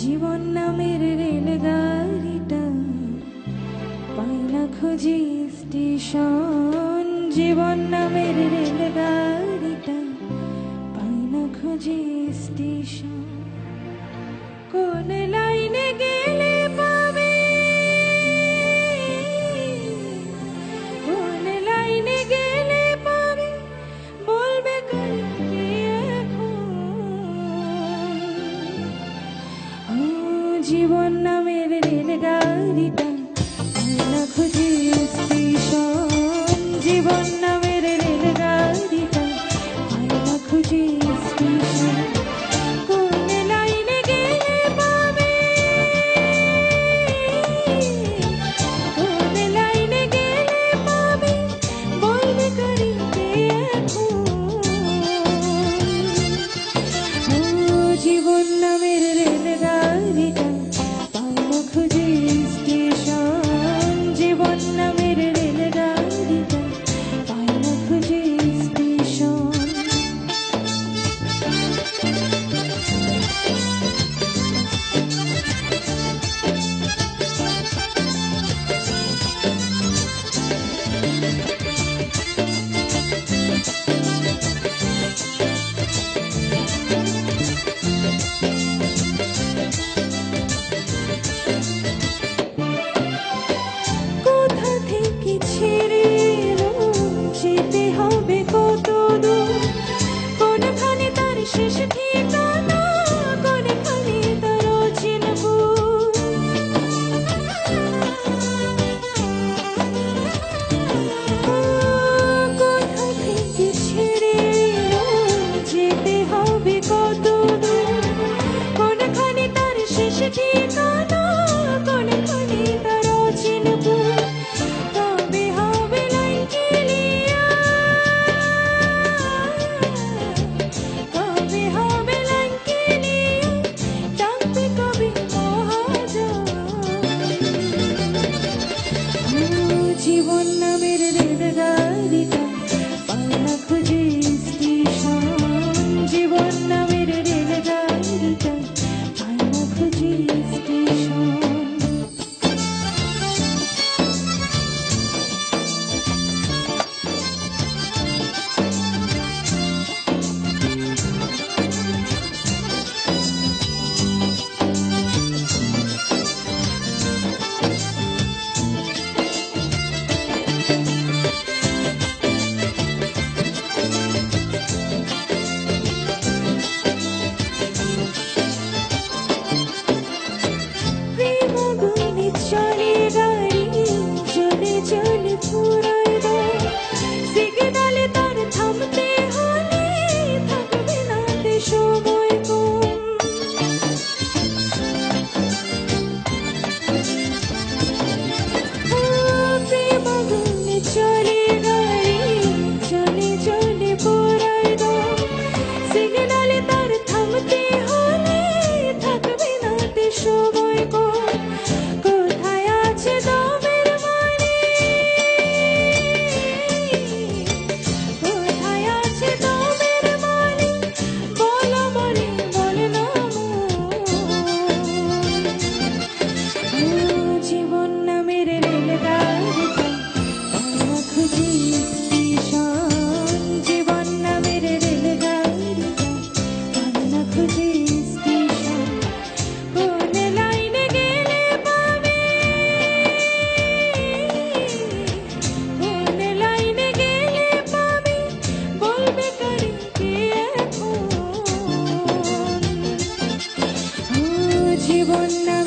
জীবন নামের রেলগাড়িটা পাই না খুঁজি স্টেশন। জীবন নামের রেলগাড়িটা পাই না খুঁজি স্টেশন। কোন লা Rico. சொன்ன